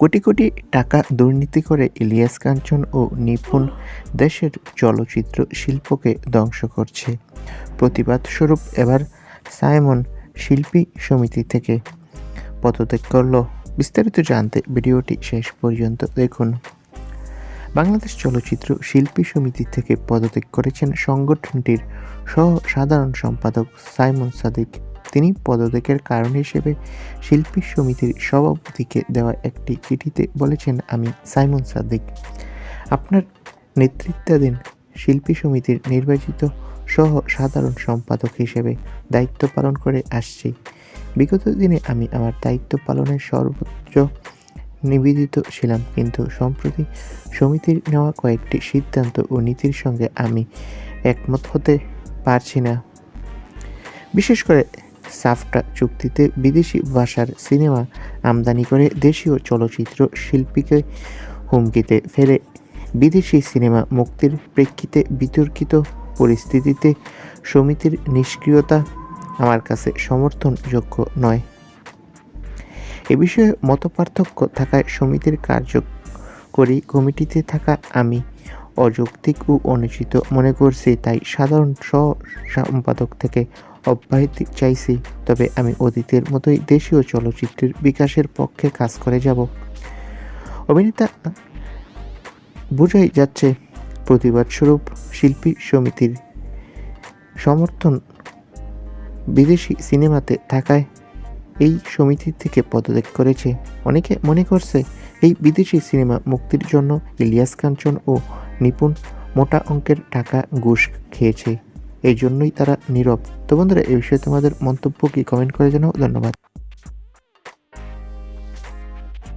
কোটি কোটি টাকা দুর্নীতি করে ইলিয়াস কাঞ্চন ও নিপুণ দেশের চলচ্চিত্র শিল্পকে ধ্বংস করছে। প্রতিবাদ স্বরূপ এবার সাইমন শিল্পী সমিতি থেকে পদত্যাগ করল। বিস্তারিত জানতে ভিডিওটি শেষ পর্যন্ত দেখুন। বাংলাদেশ চলচ্চিত্র শিল্পী সমিতি থেকে পদত্যাগ করেছেন সংগঠনটির সহ সাধারণ সম্পাদক সাইমন সাদিক। তিনি পদত্যাগের কারণ হিসেবে শিল্পী সমিতির সভাপতিকে দেওয়া একটি চিঠিতে বলেছেন আমি সাইমন সাদিক। আপনার নেতৃত্বাধীন শিল্পী সমিতির নির্বাচিত সহ সাধারণ সম্পাদক হিসেবে দায়িত্ব পালন করে আসছি। বিগত দিনে আমি আমার দায়িত্ব পালনের সর্বোচ্চ নিবেদিত ছিলাম, কিন্তু সম্প্রতি সমিতির নেওয়া কয়েকটি সিদ্ধান্ত ও নীতির সঙ্গে আমি একমত হতে পারছি না। বিশেষ করে সাফটা চুক্তিতে বিদেশি ভাষার সিনেমা আমদানি করে দেশীয় চলচ্চিত্র শিল্পীকে হুমকিতে ফেলে। বিদেশি সিনেমা মুক্তির প্রেক্ষিতে বিতর্কিত পরিস্থিতিতে সমিতির নিষ্ক্রিয়তা আমার কাছে সমর্থনযোগ্য নয়। এ বিষয়ে মতপার্থক্য থাকায় সমিতির কার্যকরী কমিটিতে থাকা আমি অযৌক্তিক ও অনুচিত মনে করছি, তাই সাধারণ সহ সম্পাদক থেকে অব্যাহতি চাইছি, তবে আমি অতীতের মতোই দেশীয় চলচ্চিত্রের বিকাশের পক্ষে কাজ করে যাব। অভিনেতা বোঝাই যাচ্ছে, প্রতিবাদ স্বরূপ শিল্পী সমিতির সমর্থন বিদেশি সিনেমাতে থাকায় এই সমিতি থেকে পদত্যাগ করেছে। অনেকে মনে করছে, এই বিদেশি সিনেমা মুক্তির জন্য ইলিয়াস কাঞ্চন ও নিপুণ মোটা অঙ্কের টাকা ঘুষ খেয়েছে। এই জন্যই তারা নীরব। তো বন্ধুরা এই বিষয়ে তোমাদের মন্তব্য কি? কমেন্ট করে জানাও। ধন্যবাদ।